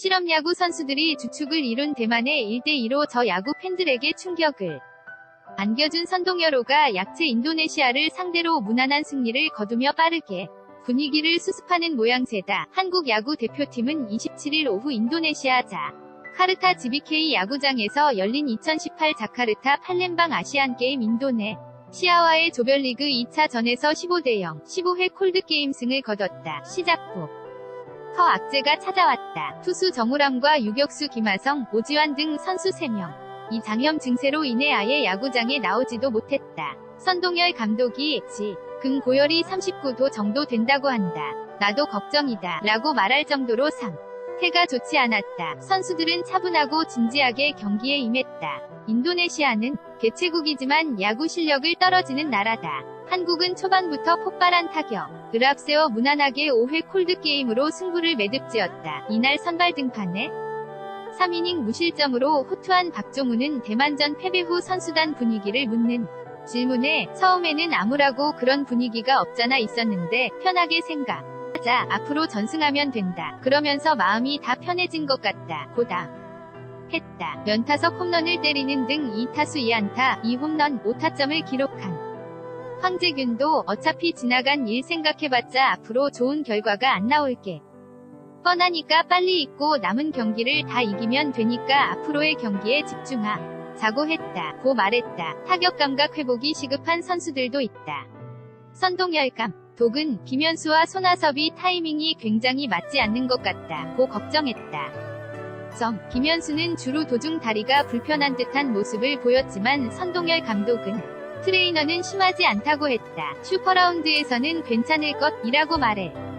실업야구 선수들이 주축을 이룬 대만의 1대2로 저 야구 팬들에게 충격을 안겨준 선동여로가 약체 인도네시아를 상대로 무난한 승리를 거두며 빠르게 분위기를 수습하는 모양새다. 한국 야구 대표팀은 27일 오후 인도네시아 자 카르타 GBK 야구장에서 열린 2018 자카르타 팔렘방 아시안게임 인도네 시아와의 조별리그 2차전에서 15대0, 15회 콜드게임 승을 거뒀다. 시작부 터 악재가 찾아왔다. 투수 정우람과 유격수 김하성, 오지환 등 선수 3명. 이 장염 증세로 인해 아예 야구장에 나오지도 못했다. 선동열 감독이 지, 금 고열이 39도 정도 된다고 한다. 나도 걱정이다. 라고 말할 정도로 상. 태가 좋지 않았다. 선수들은 차분하고 진지하게 경기에 임했다. 인도네시아는 개최국이지만 야구 실력을 떨어지는 나라다. 한국은 초반부터 폭발한 타격, 을 앞세워 무난하게 5회 콜드게임으로 승부를 매듭지었다. 이날 선발 등판에 3이닝 무실점으로 호투한 박종우는 대만전 패배 후 선수단 분위기를 묻는 질문에 처음에는 아무라고 그런 분위기가 없잖아 있었는데 편하게 생각하자 앞으로 전승하면 된다. 그러면서 마음이 다 편해진 것 같다. 고다. 했다. 연타석 홈런을 때리는 등 2타수 2안타, 2홈런 5타점을 기록한 황재균도 어차피 지나간 일 생각해봤자 앞으로 좋은 결과가 안 나올게. 뻔하니까 빨리 잊고 남은 경기를 다 이기면 되니까 앞으로의 경기에 집중하. 자고 했다. 고 말했다. 타격 감각 회복이 시급한 선수들도 있다. 선동열감. 독은 김현수와 손아섭이 타이밍이 굉장히 맞지 않는 것 같다. 고 걱정했다. 점. 김현수는 주로 도중 다리가 불편한 듯한 모습을 보였지만 선동열 감독은 트레이너는 심하지 않다고 했다. 슈퍼라운드에서는 괜찮을 것이라고 말해.